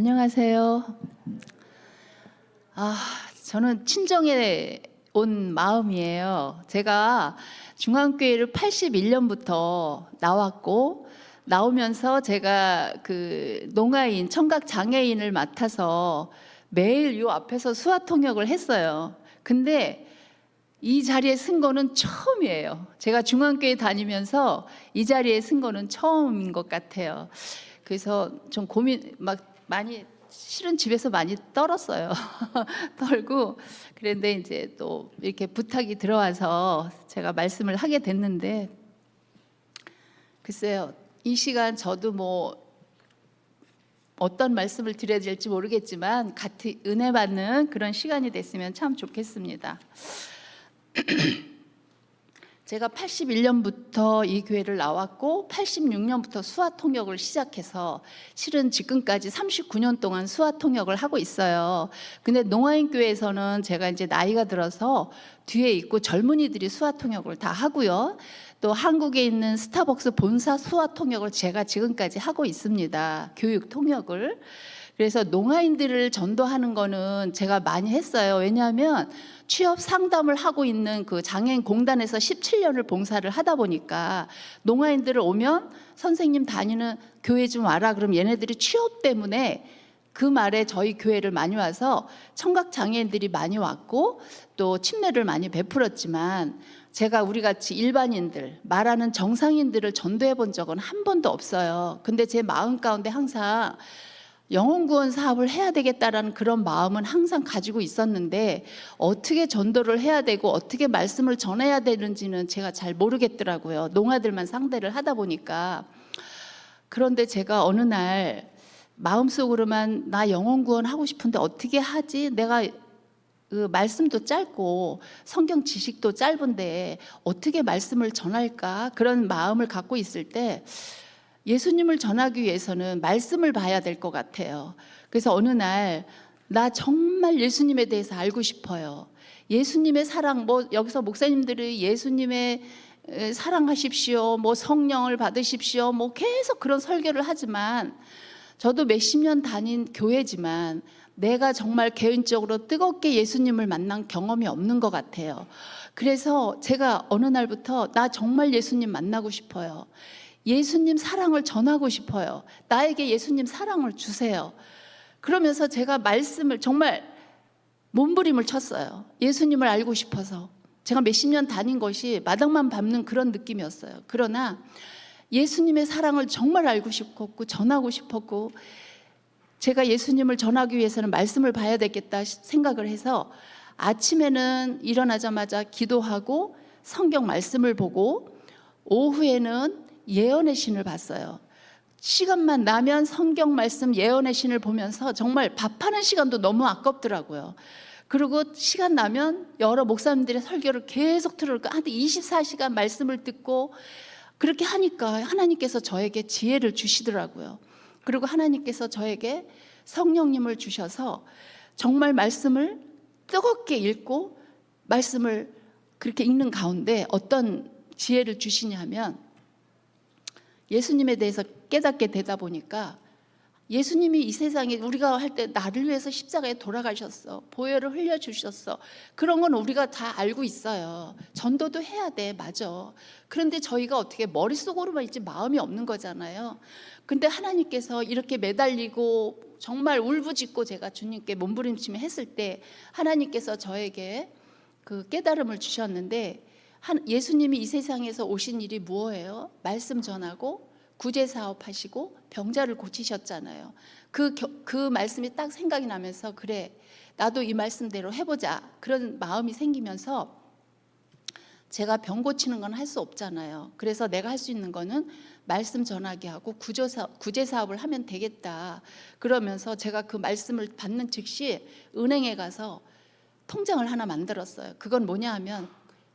안녕하세요. 아, 저는 친정에 온 마음이에요. 제가 중앙교회를 81년부터 나왔고 나오면서 제가 그 농아인 청각 장애인을 맡아서 매일 요 앞에서 수화 통역을 했어요. 근데 이 자리에 쓴 거는 처음이에요. 제가 중앙교회 다니면서 이 자리에 쓴 거는 처음인 것 같아요. 그래서 좀 고민 막 많이 실은 집에서 많이 떨었어요. 떨고 그런데 이제 또 이렇게 부탁이 들어와서 제가 말씀을 하게 됐는데 글쎄요. 이 시간 저도 뭐 어떤 말씀을 드려야 될지 모르겠지만 같이 은혜 받는 그런 시간이 됐으면 참 좋겠습니다. 제가 81년부터 이 교회를 나왔고 86년부터 수화 통역을 시작해서 실은 지금까지 39년 동안 수화 통역을 하고 있어요. 근데 농아인 교회에서는 제가 이제 나이가 들어서 뒤에 있고 젊은이들이 수화 통역을 다 하고요. 또 한국에 있는 스타벅스 본사 수화 통역을 제가 지금까지 하고 있습니다. 교육 통역을. 그래서 농아인들을 전도하는 거는 제가 많이 했어요. 왜냐하면 취업 상담을 하고 있는 그 장애인 공단에서 17년을 봉사를 하다 보니까 농아인들을 오면 선생님 다니는 교회 좀 와라 그럼 얘네들이 취업 때문에 그 말에 저희 교회를 많이 와서 청각 장애인들이 많이 왔고 또 침례를 많이 베풀었지만 제가 우리 같이 일반인들 말하는 정상인들을 전도해 본 적은 한 번도 없어요. 근데 제 마음 가운데 항상 영혼 구원 사업을 해야 되겠다라는 그런 마음은 항상 가지고 있었는데 어떻게 전도를 해야 되고 어떻게 말씀을 전해야 되는지는 제가 잘 모르겠더라고요. 농아들만 상대를 하다 보니까 그런데 제가 어느 날 마음속으로만 나 영혼 구원 하고 싶은데 어떻게 하지? 내가 그 말씀도 짧고 성경 지식도 짧은데 어떻게 말씀을 전할까? 그런 마음을 갖고 있을 때 예수님을 전하기 위해서는 말씀을 봐야 될 것 같아요. 그래서 어느 날 나 정말 예수님에 대해서 알고 싶어요. 예수님의 사랑, 뭐 여기서 목사님들이 예수님의 에, 사랑하십시오, 뭐 성령을 받으십시오, 뭐 계속 그런 설교를 하지만 저도 몇십 년 다닌 교회지만 내가 정말 개인적으로 뜨겁게 예수님을 만난 경험이 없는 것 같아요. 그래서 제가 어느 날부터 나 정말 예수님 만나고 싶어요. 예수님 사랑을 전하고 싶어요. 나에게 예수님 사랑을 주세요. 그러면서 제가 말씀을 정말 몸부림을 쳤어요. 예수님을 알고 싶어서. 제가 몇십 년 다닌 것이 마당만 밟는 그런 느낌이었어요. 그러나 예수님의 사랑을 정말 알고 싶었고 전하고 싶었고 제가 예수님을 전하기 위해서는 말씀을 봐야 되겠다 생각을 해서 아침에는 일어나자마자 기도하고 성경 말씀을 보고 오후에는 예언의 신을 봤어요. 시간만 나면 성경 말씀 예언의 신을 보면서 정말 밥하는 시간도 너무 아깝더라고요. 그리고 시간 나면 여러 목사님들의 설교를 계속 들으니까 한 24시간 말씀을 듣고 그렇게 하니까 하나님께서 저에게 지혜를 주시더라고요. 그리고 하나님께서 저에게 성령님을 주셔서 정말 말씀을 뜨겁게 읽고 말씀을 그렇게 읽는 가운데 어떤 지혜를 주시냐면 예수님에 대해서 깨닫게 되다 보니까 예수님이 이 세상에 우리가 할 때 나를 위해서 십자가에 돌아가셨어. 보혈을 흘려 주셨어. 그런 건 우리가 다 알고 있어요. 전도도 해야 돼. 맞아. 그런데 저희가 어떻게 머릿속으로만 있지 마음이 없는 거잖아요. 근데 하나님께서 이렇게 매달리고 정말 울부짖고 제가 주님께 몸부림치며 했을 때 하나님께서 저에게 그 깨달음을 주셨는데 한 예수님이 이 세상에서 오신 일이 무엇예요? 말씀 전하고 구제 사업 하시고 병자를 고치셨잖아요. 그, 겨- 그 말씀이 딱 생각이 나면서 그래 나도 이 말씀대로 해보자 그런 마음이 생기면서 제가 병 고치는 건 할 수 없잖아요. 그래서 내가 할 수 있는 거는 말씀 전하게 하고 구조 사, 구제 사업을 하면 되겠다. 그러면서 제가 그 말씀을 받는 즉시 은행에 가서 통장을 하나 만들었어요. 그건 뭐냐 하면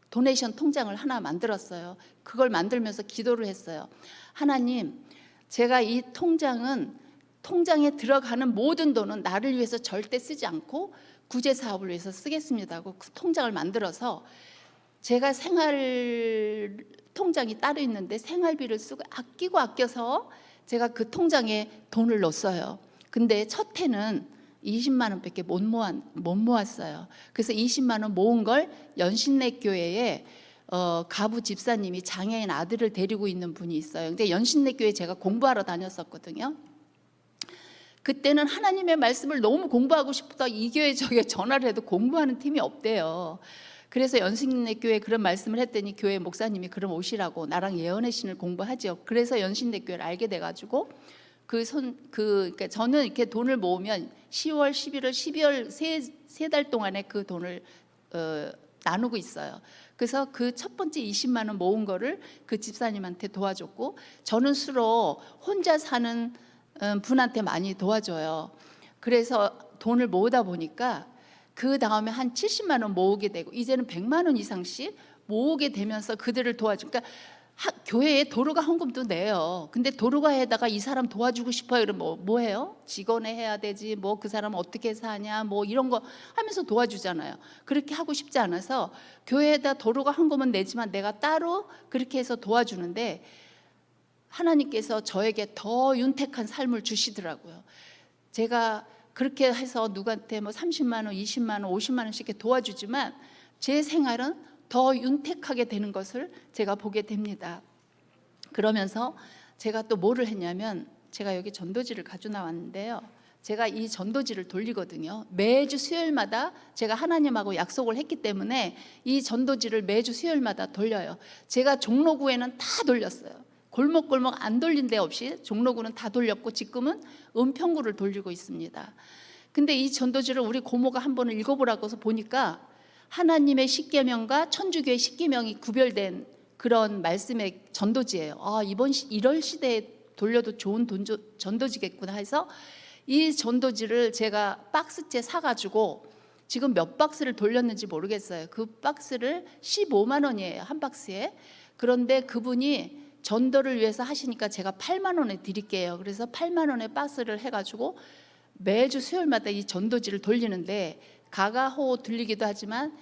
도네이션 통장을 하나 만들었어요. 그걸 만들면서 기도를 했어요. 하나님, 제가 이 통장은 통장에 들어가는 모든 돈은 나를 위해서 절대 쓰지 않고 구제 사업을 위해서 쓰겠습니다 하고 그 통장을 만들어서 제가 생활 통장이 따로 있는데 생활비를 쓰고 아끼고 아껴서 제가 그 통장에 돈을 넣었어요. 근데 첫 해는 20만 원밖에 못 모았 못 모았어요. 그래서 20만 원 모은 걸 연신내 교회에 어, 가부 집사님이 장애인 아들을 데리고 있는 분이 있어요. 근데 연신내 교회 제가 공부하러 다녔었거든요. 그때는 하나님의 말씀을 너무 공부하고 싶다 이 교회 저게 전화를 해도 공부하는 팀이 없대요. 그래서 연신내 교회 그런 말씀을 했더니 교회 목사님이 그럼 오시라고 나랑 예언의 신을 공부하지요. 그래서 연신내 교회를 알게 돼가지고 그손그 그러니까 저는 이렇게 돈을 모으면 10월, 11월, 12월 세달 동안에 그 돈을 어, 나누고 있어요. 그래서 그 첫 번째 20만 원 모은 거를 그 집사님한테 도와줬고 저는 수로 혼자 사는 음, 분한테 많이 도와줘요. 그래서 돈을 모으다 보니까 그 다음에 한 70만 원 모으게 되고 이제는 100만 원 이상씩 모으게 되면서 그들을 도와주. 그러니까 하- 교회에 도로가 헌금도 내요. 근데 도로가에다가 이 사람 도와주고 싶어요. 그러면 뭐, 뭐 해요? 직원에 해야 되지. 뭐 그 사람 어떻게 사냐. 뭐 이런 거 하면서 도와주잖아요. 그렇게 하고 싶지 않아서 교회에다 도로가 헌금은 내지만 내가 따로 그렇게 해서 도와주는데 하나님께서 저에게 더 윤택한 삶을 주시더라고요. 제가 그렇게 해서 누구한테 뭐 30만 원, 20만 원, 50만 원씩 도와주지만 제 생활은 더 윤택하게 되는 것을 제가 보게 됩니다. 그러면서 제가 또 뭐를 했냐면 제가 여기 전도지를 가져 나왔는데요. 제가 이 전도지를 돌리거든요. 매주 수요일마다 제가 하나님하고 약속을 했기 때문에 이 전도지를 매주 수요일마다 돌려요. 제가 종로구에는 다 돌렸어요. 골목골목 안 돌린 데 없이 종로구는 다 돌렸고 지금은 은평구를 돌리고 있습니다. 근데 이 전도지를 우리 고모가 한 번을 읽어보라고 해서 보니까 하나님의 십계명과 천주교의 십계명이 구별된 그런 말씀의 전도지예요. 아 이번 시, 이럴 시대에 돌려도 좋은 돈조, 전도지겠구나 해서 이 전도지를 제가 박스째 사가지고 지금 몇 박스를 돌렸는지 모르겠어요. 그 박스를 15만 원이에요 한 박스에. 그런데 그분이 전도를 위해서 하시니까 제가 8만 원에 드릴게요. 그래서 8만 원에 박스를 해가지고 매주 수요일마다 이 전도지를 돌리는데 가가호 들리기도 하지만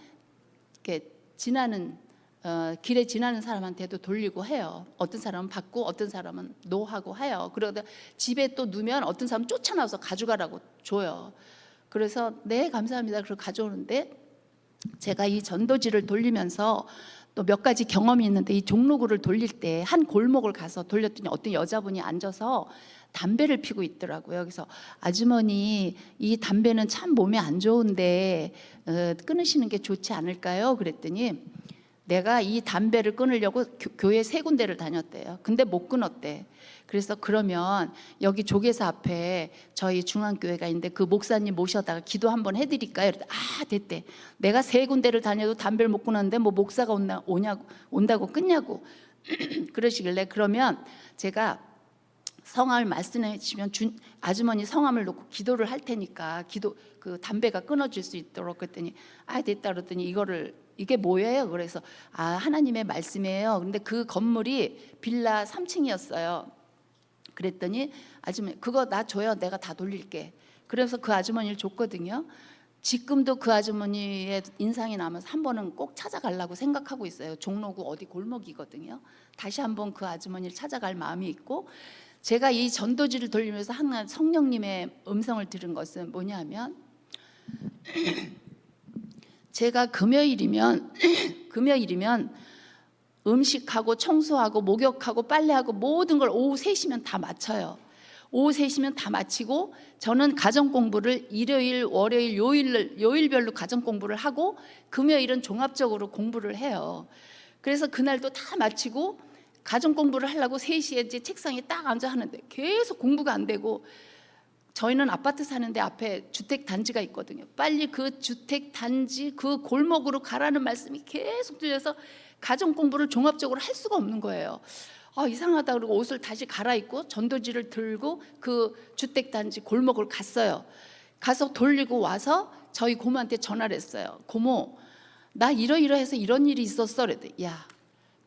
이렇게 지나는 어, 길에 지나는 사람한테도 돌리고 해요. 어떤 사람은 받고 어떤 사람은 노하고 해요. 그러다 집에 또 누면 어떤 사람은 쫓아나와서 가져가라고 줘요. 그래서 네 감사합니다. 그리고 가져오는데 제가 이 전도지를 돌리면서 또 몇 가지 경험이 있는데 이 종로구를 돌릴 때 한 골목을 가서 돌렸더니 어떤 여자분이 앉아서 담배를 피고 있더라고요. 그래서 아주머니 이 담배는 참 몸에 안 좋은데 어, 끊으시는 게 좋지 않을까요? 그랬더니 내가 이 담배를 끊으려고 교, 교회 세 군데를 다녔대요. 근데 못 끊었대. 그래서 그러면 여기 조계사 앞에 저희 중앙교회가 있는데 그 목사님 모셔다가 기도 한번 해드릴까요? 그랬더니 아 됐대. 내가 세 군데를 다녀도 담배를 못 끊었는데 뭐 목사가 온다, 오냐고 온다고 끊냐고 그러시길래 그러면 제가 성함을 말씀해 주시면 준, 아주머니 성함을 놓고 기도를 할 테니까 기도 그 담배가 끊어질 수 있도록 그랬더니 아 됐다 그랬더니 이거를 이게 뭐예요? 그래서 아 하나님의 말씀이에요. 근데 그 건물이 빌라 3층이었어요. 그랬더니 아주머니 그거 나 줘요. 내가 다 돌릴게. 그래서 그 아주머니를 줬거든요. 지금도 그 아주머니의 인상이 남아서 한 번은 꼭 찾아가려고 생각하고 있어요. 종로구 어디 골목이거든요. 다시 한번 그 아주머니를 찾아갈 마음이 있고 제가 이 전도지를 돌리면서 항상 성령님의 음성을 들은 것은 뭐냐면 제가 금요일이면 금요일이면 음식하고 청소하고 목욕하고 빨래하고 모든 걸 오후 3시면 다 마쳐요. 오후 3시면 다 마치고 저는 가정 공부를 일요일, 월요일, 요일 요일별로 가정 공부를 하고 금요일은 종합적으로 공부를 해요. 그래서 그날도 다 마치고 가정 공부를 하려고 3시에 이제 책상에 딱 앉아 하는데 계속 공부가 안 되고 저희는 아파트 사는데 앞에 주택 단지가 있거든요. 빨리 그 주택 단지 그 골목으로 가라는 말씀이 계속 들려서 가정 공부를 종합적으로 할 수가 없는 거예요. 아, 이상하다 그러고 옷을 다시 갈아입고 전도지를 들고 그 주택 단지 골목을 갔어요. 가서 돌리고 와서 저희 고모한테 전화를 했어요. 고모, 나 이러이러해서 이런 일이 있었어. 그랬더니 야,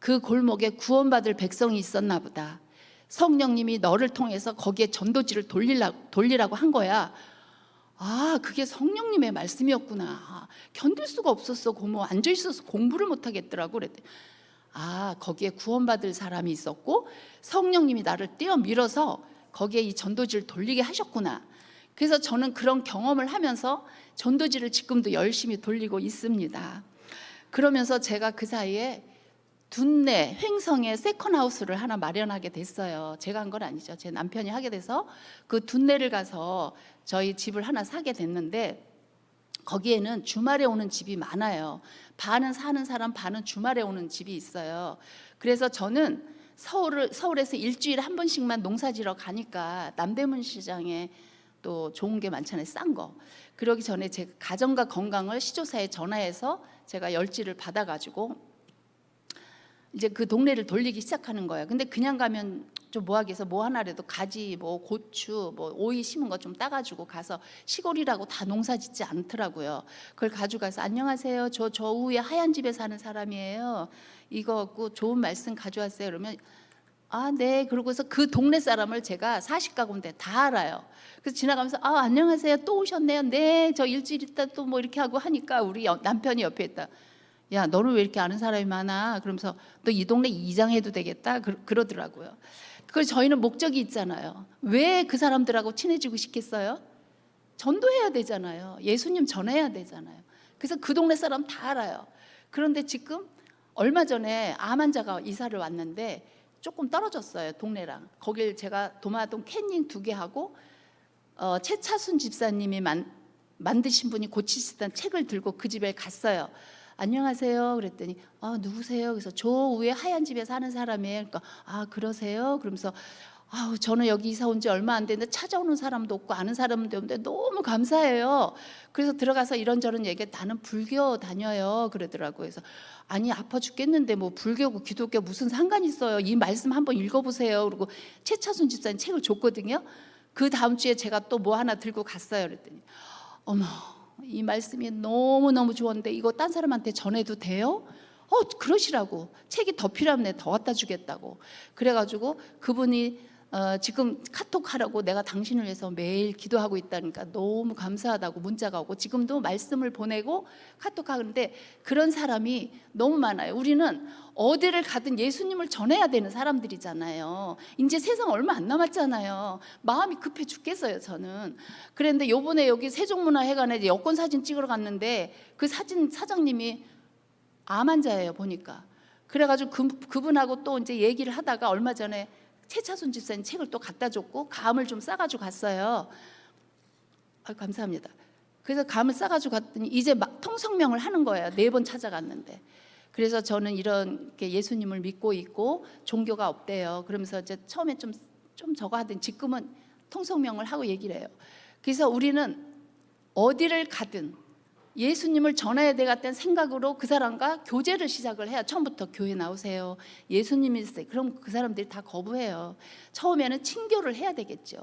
그 골목에 구원받을 백성이 있었나 보다. 성령님이 너를 통해서 거기에 전도지를 돌리라고, 돌리라고 한 거야. 아, 그게 성령님의 말씀이었구나. 아, 견딜 수가 없었어. 고모 앉아 있어서 공부를 못 하겠더라고. 그랬더니 아, 거기에 구원받을 사람이 있었고 성령님이 나를 떼어 밀어서 거기에 이 전도지를 돌리게 하셨구나. 그래서 저는 그런 경험을 하면서 전도지를 지금도 열심히 돌리고 있습니다. 그러면서 제가 그 사이에 둔내 횡성에 세컨하우스를 하나 마련하게 됐어요. 제가 한 건 아니죠. 제 남편이 하게 돼서 그 둔내를 가서 저희 집을 하나 사게 됐는데 거기에는 주말에 오는 집이 많아요. 반은 사는 사람, 반은 주말에 오는 집이 있어요. 그래서 저는 서울을 서울에서 일주일에 한 번씩만 농사지러 가니까 남대문 시장에 또 좋은 게 많잖아요. 싼 거. 그러기 전에 제 가정과 건강을 시조사에 전화해서 제가 열지를 받아가지고 이제 그 동네를 돌리기 시작하는 거예요. 근데 그냥 가면 좀 해서 뭐 하나라도 가지, 뭐 고추, 뭐 오이 심은 거 좀 따가지고 가서 시골이라고 다 농사 짓지 않더라고요. 그걸 가져가서 안녕하세요. 저 저 우에 하얀 집에 사는 사람이에요. 이거 갖고 좋은 말씀 가져왔어요. 그러면 아, 네. 그러고서 그 동네 사람을 제가 40가구인데 다 알아요. 그래서 지나가면서 아, 안녕하세요. 또 오셨네요. 네. 저 일주일 있다 또 뭐 이렇게 하고 하니까 우리 여- 남편이 옆에 있다. 야, 너는 왜 이렇게 아는 사람이 많아? 그러면서 또이 동네 이장해도 되겠다. 그, 그러 더라고요. 그래서 저희는 목적이 있잖아요. 왜 그 사람들하고 친해지고 싶겠어요? 전도해야 되잖아요. 예수님 전해야 되잖아요. 그래서 그 동네 사람 다 알아요. 그런데 지금 얼마 전에 암 환자가 이사를 왔는데 조금 떨어졌어요. 동네랑. 거길 제가 도마동 캐닝 두 개 하고 어, 최차순 집사님이 만, 만드신 분이 고치시던 책을 들고 그 집에 갔어요. 안녕하세요. 그랬더니 아 누구세요? 그래서 저 위에 하얀 집에 사는 사람이에요. 그러니까 아 그러세요? 그러면서 아우 저는 여기 이사 온 지 얼마 안 됐는데 찾아오는 사람도 없고 아는 사람도 없는데 너무 감사해요. 그래서 들어가서 이런저런 얘기 나는 불교 다녀요 그러더라고요. 그래서 아니 아파 죽겠는데 뭐 불교고 기독교 무슨 상관이 있어요. 이 말씀 한번 읽어보세요. 그리고 최차순 집사님 책을 줬거든요. 그 다음 주에 제가 또 뭐 하나 들고 갔어요. 그랬더니 어머 이 말씀이 너무 너무 좋은데 이거 딴 사람한테 전해도 돼요? 어 그러시라고 책이 더 필요하면 더 갖다 주겠다고 그래가지고 그분이 어, 지금 카톡 하라고 내가 당신을 위해서 매일 기도하고 있다니까 너무 감사하다고 문자가 오고 지금도 말씀을 보내고 카톡 하는데 그런 사람이 너무 많아요. 우리는 어디를 가든 예수님을 전해야 되는 사람들이잖아요. 이제 세상 얼마 안 남았잖아요. 마음이 급해 죽겠어요, 저는. 그런데 요번에 여기 세종문화회관에 여권 사진 찍으러 갔는데 그 사진 사장님이 암 환자예요, 보니까. 그래가지고 그, 그분하고 또 이제 얘기를 하다가 얼마 전에 최차순 집사님 책을 또 갖다 줬고 감을 좀 싸가지고 갔어요. 아, 감사합니다. 그래서 감을 싸가지고 갔더니 이제 막 통성명을 하는 거예요. 네 번 찾아갔는데. 그래서 저는 이런 게 예수님을 믿고 있고 종교가 없대요. 그러면서 이제 처음에 좀, 좀 저거 하더니 지금은 통성명을 하고 얘기를 해요. 그래서 우리는 어디를 가든 예수님을 전해야 되겠다는 생각으로 그 사람과 교제를 시작을 해야 처음부터 교회 나오세요. 예수님이 있어요. 그럼 그 사람들이 다 거부해요. 처음에는 친교를 해야 되겠죠.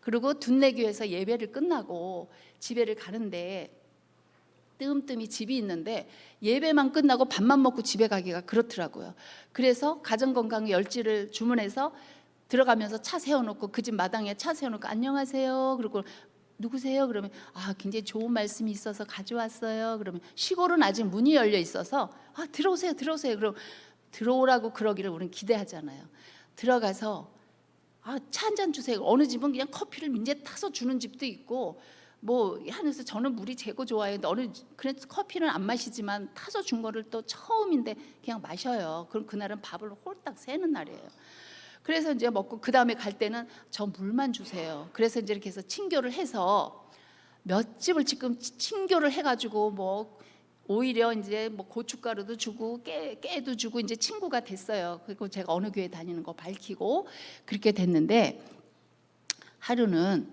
그리고 둔내교에서 예배를 끝나고 집에를 가는데 뜸뜸이 집이 있는데 예배만 끝나고 밥만 먹고 집에 가기가 그렇더라고요. 그래서 가정건강 열지를 주문해서 들어가면서 차 세워놓고 그 집 마당에 차 세워놓고 안녕하세요. 그리고 누구세요? 그러면 아 굉장히 좋은 말씀이 있어서 가져왔어요. 그러면 시골은 아직 문이 열려 있어서 아 들어오세요, 들어오세요. 그럼 들어오라고 그러기를 우리는 기대하잖아요. 들어가서 아 차 한 잔 주세요. 어느 집은 그냥 커피를 민재 타서 주는 집도 있고 뭐 하면서 저는 물이 재고 좋아해요. 근데 어느 그래서 커피는 안 마시지만 타서 준 거를 또 처음인데 그냥 마셔요. 그럼 그날은 밥을 홀딱 새는 날이에요. 그래서 이제 먹고 그 다음에 갈 때는 저 물만 주세요. 그래서 이제 이렇게 해서 친교를 해서 몇 집을 지금 치- 친교를 해가지고 뭐 오히려 이제 뭐 고춧가루도 주고 깨, 깨도 주고 이제 친구가 됐어요. 그리고 제가 어느 교회 다니는 거 밝히고 그렇게 됐는데 하루는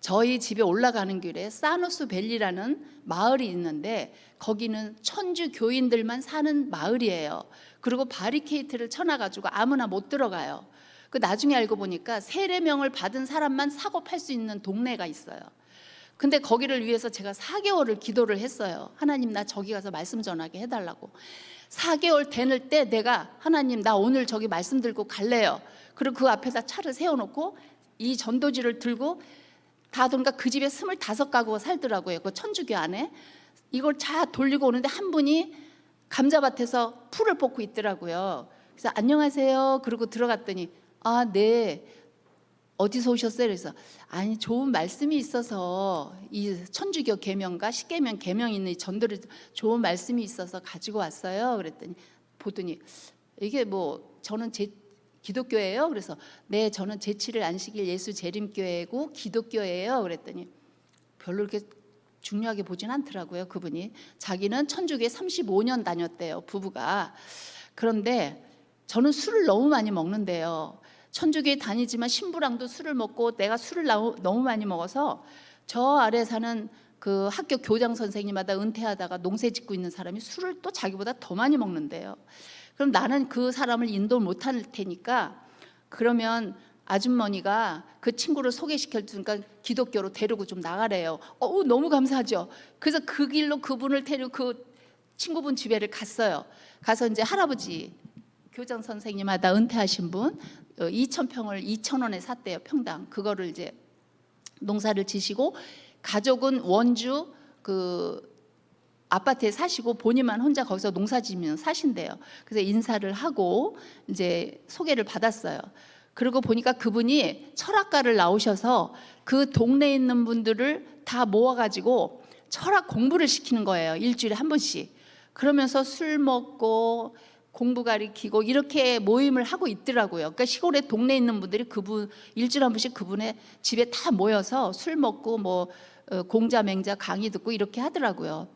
저희 집에 올라가는 길에 사누스 밸리라는 마을이 있는데 거기는 천주 교인들만 사는 마을이에요. 그리고 바리케이트를 쳐놔가지고 아무나 못 들어가요. 그 나중에 알고 보니까 세례명을 받은 사람만 사고 팔 수 있는 동네가 있어요. 근데 거기를 위해서 제가 4개월을 기도를 했어요. 하나님 나 저기 가서 말씀 전하게 해달라고. 4개월 되는 때 내가 하나님 나 오늘 저기 말씀 들고 갈래요. 그리고 그 앞에다 차를 세워놓고 이 전도지를 들고 다 보니까 그 집에 스물다섯 가구가 살더라고요. 그 천주교 안에 이걸 차 돌리고 오는데 한 분이 감자밭에서 풀을 뽑고 있더라고요. 그래서 안녕하세요. 그러고 들어갔더니 아 네. 어디서 오셨어요? 그래서 아니 좋은 말씀이 있어서 이 천주교 계명과 십계명 계명 있는 이 전도를 좋은 말씀이 있어서 가지고 왔어요. 그랬더니 보더니 이게 뭐 저는 제 기독교예요. 그래서 네 저는 제7일 안식일 예수 재림교회고 기독교예요. 그랬더니 별로 이렇게 중요하게 보진 않더라고요. 그분이 자기는 천주교에 35년 다녔대요. 부부가 그런데 저는 술을 너무 많이 먹는데요. 천주교에 다니지만 신부랑도 술을 먹고 내가 술을 너무 많이 먹어서 저 아래 사는 그 학교 교장 선생님마다 은퇴하다가 농사 짓고 있는 사람이 술을 또 자기보다 더 많이 먹는데요. 그럼 나는 그 사람을 인도 못할 테니까 그러면 아주머니가 그 친구를 소개시켜 주니까 기독교로 데리고 좀 나가래요. 어우 너무 감사하죠. 그래서 그 길로 그분을 데리고 그 친구분 집에를 갔어요. 가서 이제 할아버지 교장 선생님마다 은퇴하신 분 2천 평을 2천 원에 샀대요 평당. 그거를 이제 농사를 지시고 가족은 원주 그 아파트에 사시고 본인만 혼자 거기서 농사 지면 사신대요. 그래서 인사를 하고 이제 소개를 받았어요. 그리고 보니까 그분이 철학가를 나오셔서 그 동네에 있는 분들을 다 모아가지고 철학 공부를 시키는 거예요. 일주일에 한 번씩. 그러면서 술 먹고 공부 가리키고 이렇게 모임을 하고 있더라고요. 그러니까 시골에 동네에 있는 분들이 그분 일주일에 한 번씩 그분의 집에 다 모여서 술 먹고 뭐 어, 공자 맹자 강의 듣고 이렇게 하더라고요.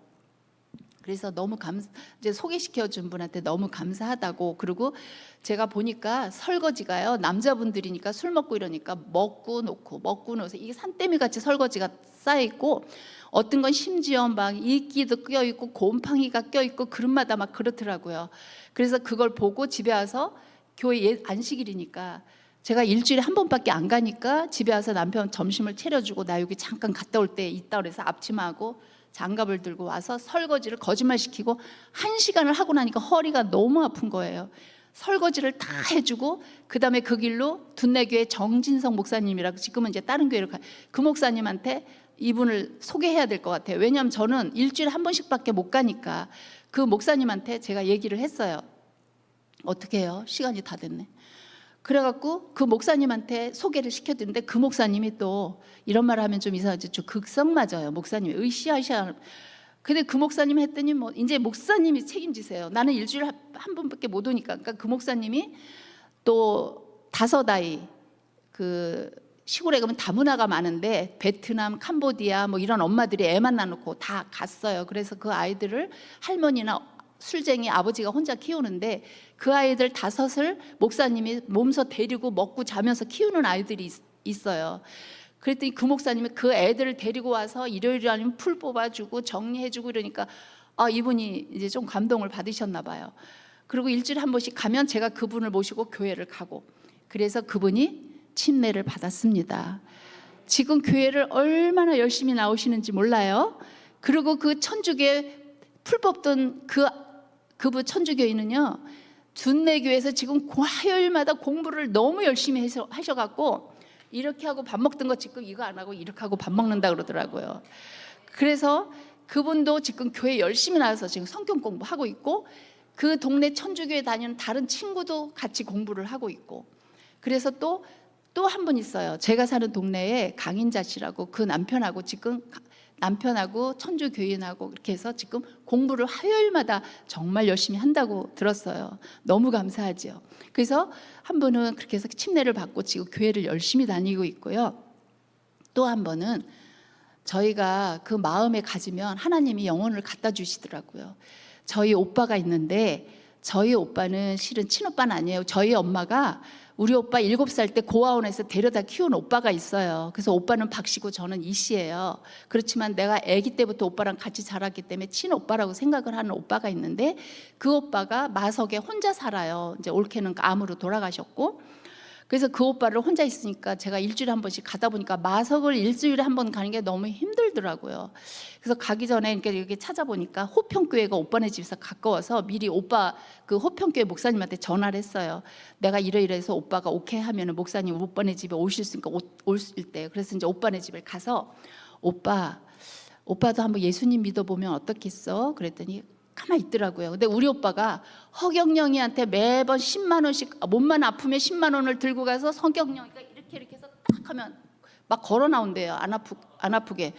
그래서 너무 감 이제 소개시켜 준 분한테 너무 감사하다고 그리고 제가 보니까 설거지가요 남자분들이니까 술 먹고 이러니까 먹고 놓고 먹고 놓어서 이게 산더미 같이 설거지가 쌓여 있고 어떤 건 심지어 막 이끼도 껴 있고 곰팡이가 껴 있고 그릇마다 막 그렇더라고요. 그래서 그걸 보고 집에 와서 교회 예- 안식일이니까 제가 일주일에 한 번밖에 안 가니까 집에 와서 남편 점심을 차려주고 나 여기 잠깐 갔다 올 때 있다 그래서 앞치마하고 장갑을 들고 와서 설거지를 거짓말 시키고 한 시간을 하고 나니까 허리가 너무 아픈 거예요. 설거지를 다 해주고 그 다음에 그 길로 둔내교회 정진성 목사님이라고 지금은 이제 다른 교회로 가. 그 목사님한테 이분을 소개해야 될 것 같아요. 왜냐하면 저는 일주일에 한 번씩밖에 못 가니까 그 목사님한테 제가 얘기를 했어요. 어떻게 해요? 시간이 다 됐네. 그래갖고 그 목사님한테 소개를 시켜드는데 그 목사님이 또 이런 말을 하면 좀 이상하지 좀 극성 맞아요 목사님이 으쌰으쌰 근데 그 목사님 했더니 뭐 이제 목사님이 책임지세요 나는 일주일에 한- 한 번밖에 못 오니까 그러니까 그 목사님이 또 다섯 아이 그 시골에 가면 다문화가 많은데 베트남, 캄보디아 뭐 이런 엄마들이 애만 나놓고 다 갔어요. 그래서 그 아이들을 할머니나 술쟁이 아버지가 혼자 키우는데 그 아이들 다섯을 목사님이 몸소 데리고 먹고 자면서 키우는 아이들이 있- 있어요. 그랬더니 그 목사님이 그 애들을 데리고 와서 일요일 아니면 풀 뽑아주고 정리해주고 이러니까 아 이분이 이제 좀 감동을 받으셨나 봐요. 그리고 일주일에 한 번씩 가면 제가 그분을 모시고 교회를 가고 그래서 그분이 침례를 받았습니다. 지금 교회를 얼마나 열심히 나오시는지 몰라요. 그리고 그 천주교 풀 뽑던 그 그분 천주교인은요 준내교에서 지금 화요일마다 공부를 너무 열심히 해서 하셔갖고 이렇게 하고 밥 먹던 거 지금 이거 안 하고 이렇게 하고 밥 먹는다 그러더라고요. 그래서 그분도 지금 교회 열심히 나와서 지금 성경 공부하고 있고 그 동네 천주교에 다니는 다른 친구도 같이 공부를 하고 있고 그래서 또 또 한 분 있어요. 제가 사는 동네에 강인자 씨라고 그 남편하고 지금 가- 남편하고 천주 교인하고 이렇게 해서 지금 공부를 화요일마다 정말 열심히 한다고 들었어요. 너무 감사하죠. 그래서 한 분은 그렇게 해서 침례를 받고 지금 교회를 열심히 다니고 있고요. 또 한 번은 저희가 그 마음에 가지면 하나님이 영혼을 갖다 주시더라고요. 저희 오빠가 있는데 저희 오빠는 실은 친오빠는 아니에요. 저희 엄마가 우리 오빠 일곱 살 때 고아원에서 데려다 키운 오빠가 있어요. 그래서 오빠는 박씨고 저는 이씨예요. 그렇지만 내가 아기 때부터 오빠랑 같이 자랐기 때문에 친오빠라고 생각을 하는 오빠가 있는데 그 오빠가 마석에 혼자 살아요. 이제 올케는 암으로 돌아가셨고 그래서 그 오빠를 혼자 있으니까 제가 일주일에 한 번씩 가다 보니까 마석을 일주일에 한 번 가는 게 너무 힘들더라고요. 그래서 가기 전에 이렇게 이렇게 찾아보니까 호평교회가 오빠네 집에서 가까워서 미리 오빠 그 호평교회 목사님한테 전화를 했어요. 내가 이러이러해서 오빠가 오케이 하면은 목사님 오빠네 집에 오실 수 있으니까 올수 때 그래서 이제 오빠네 집에 가서 오빠 오빠도 한번 예수님 믿어보면 어떻겠어? 그랬더니 가만히 있더라고요. 근데 우리 오빠가 허경영이한테 매번 10만 원씩 아, 몸만 아프면 10만 원을 들고 가서 성경영이가 이렇게 이렇게 해서 딱 하면 막 걸어 나온대요. 안 아프 안 아프게.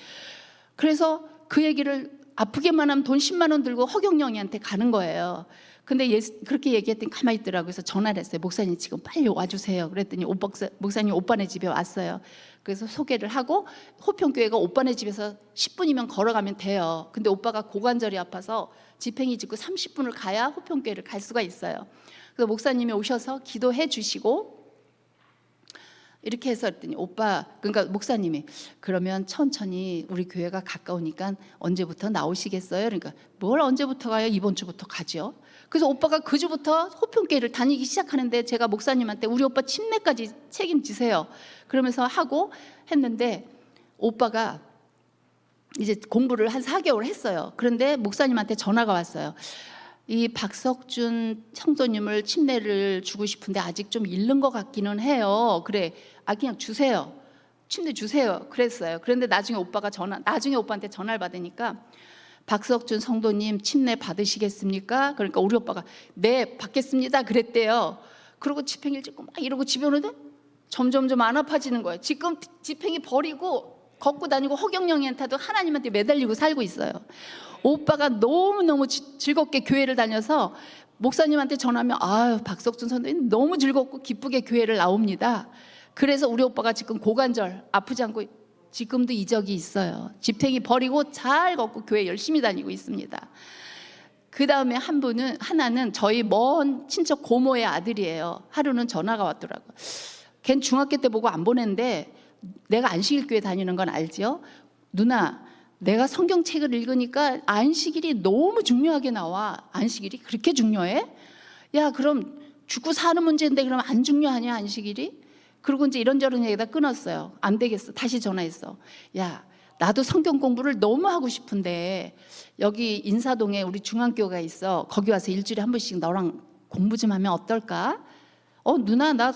그래서 그 얘기를 아프게만 하면 돈 10만 원 들고 허경영이한테 가는 거예요. 근데 예, 그렇게 얘기했더니 가만히 있더라고요. 그래서 전화를 했어요. 목사님 지금 빨리 와주세요. 그랬더니 오 목사, 목사님 오빠네 집에 왔어요. 그래서 소개를 하고 호평교회가 오빠네 집에서 10분이면 걸어가면 돼요. 근데 오빠가 고관절이 아파서 지팽이 짚고 30분을 가야 호평교회를 갈 수가 있어요. 그래서 목사님이 오셔서 기도해 주시고 이렇게 해서 했더니 오빠 그러니까 목사님이 그러면 천천히 우리 교회가 가까우니까 언제부터 나오시겠어요? 그러니까 뭘 언제부터 가요? 이번 주부터 가죠. 그래서 오빠가 그 주부터 호평교회를 다니기 시작하는데 제가 목사님한테 우리 오빠 침례까지 책임지세요. 그러면서 하고 했는데 오빠가 이제 공부를 한 4개월 했어요. 그런데 목사님한테 전화가 왔어요. 이 박석준 형도님을 침례를 주고 싶은데 아직 좀 잃는 것 같기는 해요. 그래, 아 그냥 주세요. 침례 주세요. 그랬어요. 그런데 나중에 오빠가 전화, 나중에 오빠한테 전화를 받으니까 박석준 성도님 침례 받으시겠습니까? 그러니까 우리 오빠가 네 받겠습니다. 그랬대요. 그리고 지팽이를 찍고 막 이러고 집에 오는데 점점점 안 아파지는 거예요. 지금 지팽이 버리고 걷고 다니고 허경영이한테도 하나님한테 매달리고 살고 있어요. 오빠가 너무너무 지- 즐겁게 교회를 다녀서 목사님한테 전화하면 아유 박석준 선생님 너무 즐겁고 기쁘게 교회를 나옵니다. 그래서 우리 오빠가 지금 고관절 아프지 않고 지금도 이적이 있어요. 집행이 버리고 잘 걷고 교회 열심히 다니고 있습니다. 그 다음에 한 분은 하나는 저희 먼 친척 고모의 아들이에요. 하루는 전화가 왔더라고. 걘 중학교 때 보고 안 보냈는데 내가 안식일교회 다니는 건 알지요? 누나, 내가 성경책을 읽으니까 안식일이 너무 중요하게 나와. 안식일이 그렇게 중요해? 야, 그럼 죽고 사는 문제인데 그럼 안 중요하냐 안식일이? 그리고 이제 이런저런 얘기다 끊었어요. 안 되겠어. 다시 전화했어. 야, 나도 성경 공부를 너무 하고 싶은데 여기 인사동에 우리 중앙교가 있어. 거기 와서 일주일에 한 번씩 너랑 공부 좀 하면 어떨까? 어, 누나 나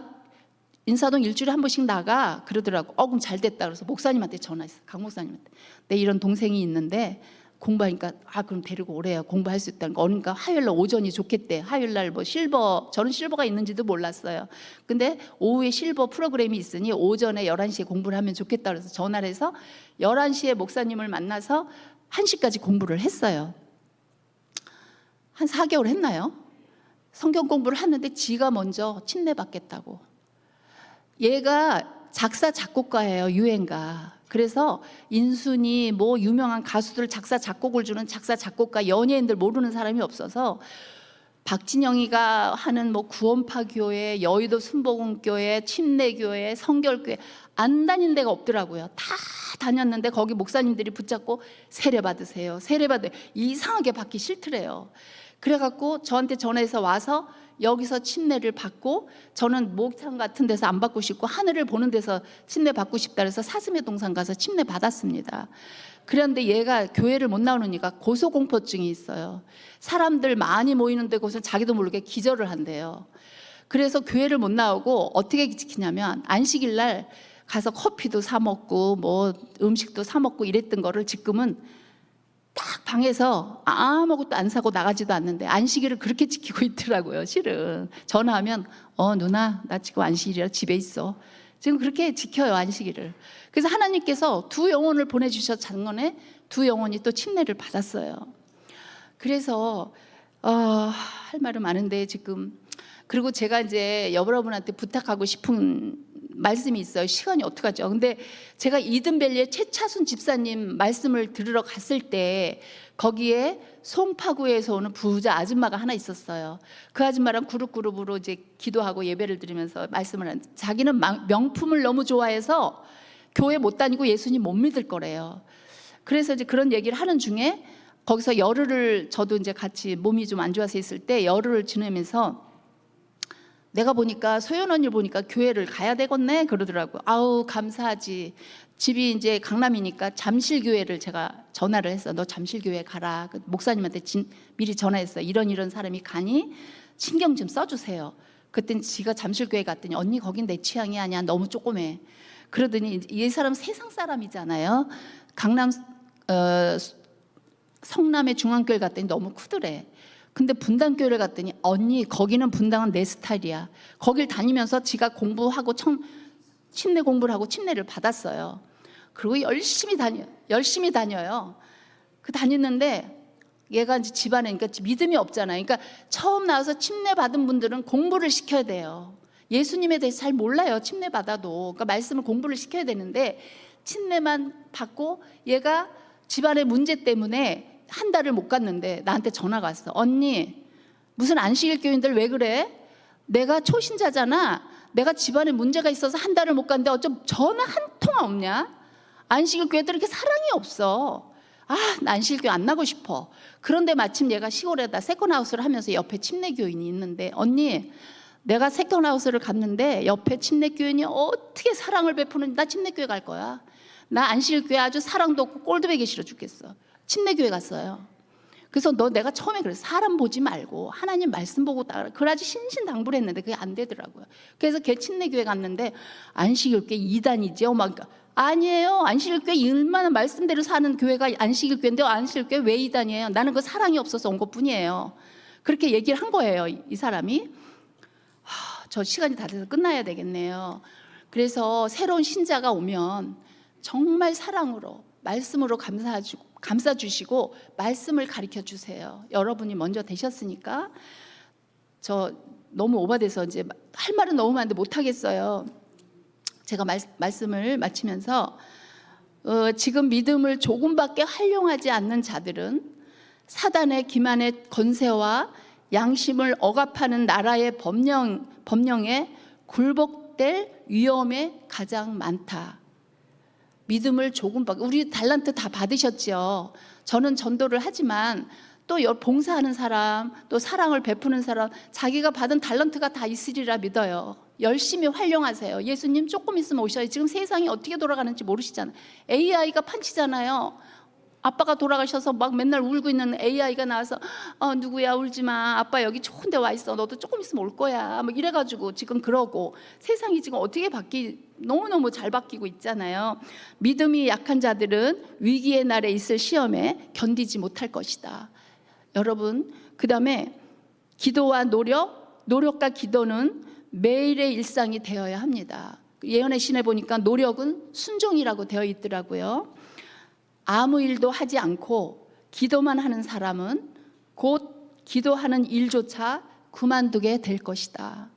인사동 일주일에 한 번씩 나가 그러더라고. 어 그럼 잘 됐다. 그래서 목사님한테 전화했어. 강 목사님한테. 내 이런 동생이 있는데 공부하니까 아 그럼 데리고 오래요. 공부할 수 있다는 거. 그러니까 화요일 날 오전이 좋겠대. 화요일 날 뭐 실버 저는 실버가 있는지도 몰랐어요. 근데 오후에 실버 프로그램이 있으니 오전에 11시에 공부를 하면 좋겠다 그래서 전화를 해서 11시에 목사님을 만나서 1시까지 공부를 했어요. 한 4개월 했나요? 성경 공부를 하는데 지가 먼저 침례 받겠다고. 얘가 작사 작곡가예요 유행가. 그래서 인순이 뭐 유명한 가수들 작사 작곡을 주는 작사 작곡가 연예인들 모르는 사람이 없어서 박진영이가 하는 뭐 구원파 교회 여의도 순복음 교회 침례 교회 성결 교회 안 다닌 데가 없더라고요. 다 다녔는데 거기 목사님들이 붙잡고 세례 받으세요. 세례 받으 이상하게 받기 싫더래요 그래갖고 저한테 전화해서 와서 여기서 침례를 받고 저는 목탕 같은 데서 안 받고 싶고 하늘을 보는 데서 침례 받고 싶다 그래서 사슴의 동산 가서 침례 받았습니다. 그런데 얘가 교회를 못 나오니까 고소공포증이 있어요. 사람들 많이 모이는 데 곳은 자기도 모르게 기절을 한대요. 그래서 교회를 못 나오고 어떻게 지키냐면 안식일 날 가서 커피도 사 먹고 뭐 음식도 사 먹고 이랬던 거를 지금은 딱 방에서 아무것도 안 사고 나가지도 않는데 안식일을 그렇게 지키고 있더라고요. 실은 전화하면 어 누나 나 지금 안식일이라 집에 있어. 지금 그렇게 지켜요 안식일을. 그래서 하나님께서 두 영혼을 보내주셔 작년에 두 영혼이 또 침례를 받았어요. 그래서 어, 할 말은 많은데 지금 그리고 제가 이제 여러분한테 부탁하고 싶은 말씀이 있어요. 시간이 어떡하죠? 근데 제가 이든밸리의 최차순 집사님 말씀을 들으러 갔을 때 거기에 송파구에서 오는 부자 아줌마가 하나 있었어요. 그 아줌마랑 그룹 그룹으로 이제 기도하고 예배를 드리면서 말씀을 한 자기는 마- 명품을 너무 좋아해서 교회 못 다니고 예수님 못 믿을 거래요. 그래서 이제 그런 얘기를 하는 중에 거기서 열흘을 저도 이제 같이 몸이 좀 안 좋아서 있을 때 열흘을 지내면서 내가 보니까 소연 언니를 보니까 교회를 가야 되겠네 그러더라고. 아우 감사하지. 집이 이제 강남이니까 잠실 교회를 제가 전화를 했어. 너 잠실 교회 가라. 그 목사님한테 진- 미리 전화했어. 이런 이런 사람이 가니 신경 좀 써주세요. 그땐 지가 잠실 교회 갔더니 언니 거긴 내 취향이 아니야. 너무 조그매. 그러더니 이 사람 세상 사람이잖아요. 강남 어, 성남의 중앙교회 갔더니 너무 크더래. 근데 분당교회를 갔더니 언니 거기는 분당은 내 스타일이야. 거길 다니면서 지가 공부하고 청 침례 공부를 하고 침례를 받았어요. 그리고 열심히 다녀 열심히 다녀요. 그 다녔는데 얘가 이제 집안에 그러니까 믿음이 없잖아요. 그러니까 처음 나와서 침례 받은 분들은 공부를 시켜야 돼요. 예수님에 대해서 잘 몰라요. 침례 받아도 그러니까 말씀을 공부를 시켜야 되는데 침례만 받고 얘가 집안의 문제 때문에 한 달을 못 갔는데 나한테 전화가 왔어. 언니 무슨 안식일 교인들 왜 그래? 내가 초신자잖아. 내가 집안에 문제가 있어서 한 달을 못 갔는데 어쩜 전화 한 통화 없냐? 안식일 교회들 이렇게 사랑이 없어. 아, 나 안식일 교회 안 나고 싶어. 그런데 마침 얘가 시골에다 세컨하우스를 하면서 옆에 침례 교인이 있는데 언니 내가 세컨하우스를 갔는데 옆에 침례 교인이 어떻게 사랑을 베푸는지 나 침례 교회 갈 거야. 나 안식일 교회 아주 사랑도 없고 꼴도 보기 싫어 죽겠어. 침례 교회 갔어요. 그래서 너 내가 처음에 그래서 사람 보지 말고 하나님 말씀 보고 따라 그래야지 신신당부를 했는데 그게 안 되더라고요. 그래서 걔 침례교회 갔는데 안식일교회 이단이죠. 막 아니에요. 안식일교회 얼마나 말씀대로 사는 교회가 안식일교회인데 안식일교회 왜 이단이에요? 나는 그 사랑이 없어서 온 것뿐이에요. 그렇게 얘기를 한 거예요. 이- 이 사람이. 하, 저 시간이 다 돼서 끝나야 되겠네요. 그래서 새로운 신자가 오면 정말 사랑으로 말씀으로 감사주고 감싸 주시고 말씀을 가르쳐 주세요. 여러분이 먼저 되셨으니까 저 너무 오바돼서 이제 할 말은 너무 많은데 못 하겠어요. 제가 말, 말씀을 마치면서 어, 지금 믿음을 조금밖에 활용하지 않는 자들은 사단의 기만의 건세와 양심을 억압하는 나라의 법령 법령에 굴복될 위험에 가장 많다. 믿음을 조금밖에 우리 달란트 다 받으셨죠. 저는 전도를 하지만 또 여- 봉사하는 사람, 또 사랑을 베푸는 사람, 자기가 받은 달란트가 다 있으리라 믿어요. 열심히 활용하세요. 예수님 조금 있으면 오셔요. 지금 세상이 어떻게 돌아가는지 모르시잖아요. AI가 판치잖아요. 아빠가 돌아가셔서 막 맨날 울고 있는 AI가 나와서 어 누구야? 울지 마. 아빠 여기 좋은 데 와 있어. 너도 조금 있으면 올 거야. 뭐 이래가지고 지금 그러고 세상이 지금 어떻게 바뀌 너무 너무 잘 바뀌고 있잖아요. 믿음이 약한 자들은 위기의 날에 있을 시험에 견디지 못할 것이다. 여러분 그 다음에 기도와 노력 노력과 기도는 매일의 일상이 되어야 합니다. 예언의 신에 보니까 노력은 순종이라고 되어 있더라고요 아무 일도 하지 않고 기도만 하는 사람은 곧 기도하는 일조차 그만두게 될 것이다.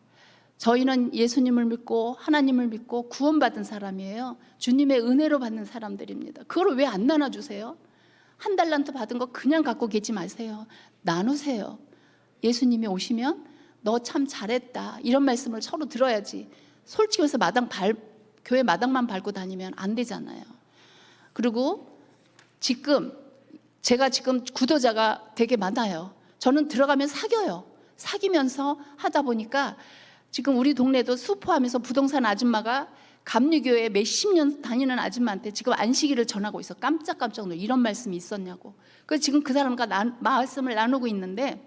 저희는 예수님을 믿고 하나님을 믿고 구원받은 사람이에요. 주님의 은혜로 받는 사람들입니다. 그걸 왜 안 나눠주세요? 한 달란트 받은 거 그냥 갖고 계지 마세요. 나누세요. 예수님이 오시면 너 참 잘했다. 이런 말씀을 서로 들어야지. 솔직히 해서 마당 발, 교회 마당만 밟고 다니면 안 되잖아요. 그리고 지금 제가 지금 구도자가 되게 많아요. 저는 들어가면 사겨요. 사귀면서 하다 보니까 지금 우리 동네도 수포하면서 부동산 아줌마가 감리교회 몇십 년 다니는 아줌마한테 지금 안식일을 전하고 있어. 깜짝깜짝 놀 이런 말씀이 있었냐고. 그래서 지금 그 사람과 나, 말씀을 나누고 있는데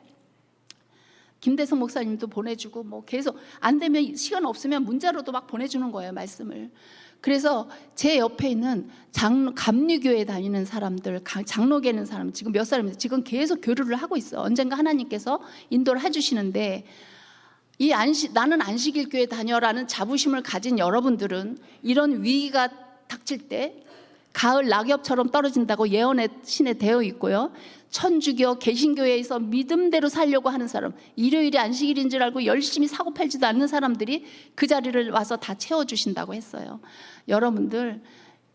김대성 목사님도 보내주고 뭐 계속 안 되면 시간 없으면 문자로도 막 보내주는 거예요 말씀을. 그래서 제 옆에 있는 장 감리교회 다니는 사람들, 가- 장로계는 사람 지금 몇 사람이 지금 계속 교류를 하고 있어. 언젠가 하나님께서 인도를 해주시는데 이 안식 나는 안식일 교회 다녀라는 자부심을 가진 여러분들은 이런 위기가 닥칠 때 가을 낙엽처럼 떨어진다고 예언의 신에 되어 있고요. 천주교 개신교회에서 믿음대로 살려고 하는 사람, 일요일이 안식일인 줄 알고 열심히 사고 팔지도 않는 사람들이 그 자리를 와서 다 채워 주신다고 했어요. 여러분들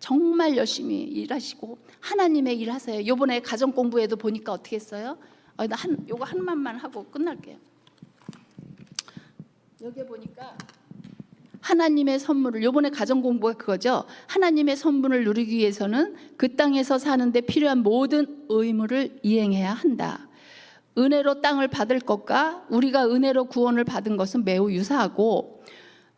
정말 열심히 일하시고 하나님의 일 하세요. 요번에 가정 공부에도 보니까 어떻게 했어요? 어, 나한 요거 한 말만 하고 끝날게요. 여기 보니까 하나님의 선물을 요번에 가정 공부가 그거죠. 하나님의 선물을 누리기 위해서는 그 땅에서 사는데 필요한 모든 의무를 이행해야 한다. 은혜로 땅을 받을 것과 우리가 은혜로 구원을 받은 것은 매우 유사하고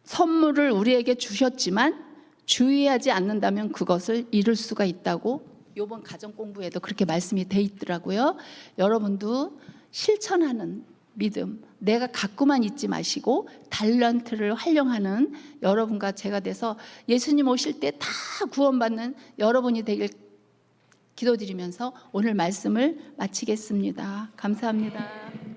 선물을 우리에게 주셨지만 주의하지 않는다면 그것을 잃을 수가 있다고 요번 가정 공부에도 그렇게 말씀이 돼 있더라고요. 여러분도 실천하는 믿음, 내가 갖고만 있지 마시고 달란트를 활용하는 여러분과 제가 돼서 예수님 오실 때 다 구원받는 여러분이 되길 기도드리면서 오늘 말씀을 마치겠습니다. 감사합니다.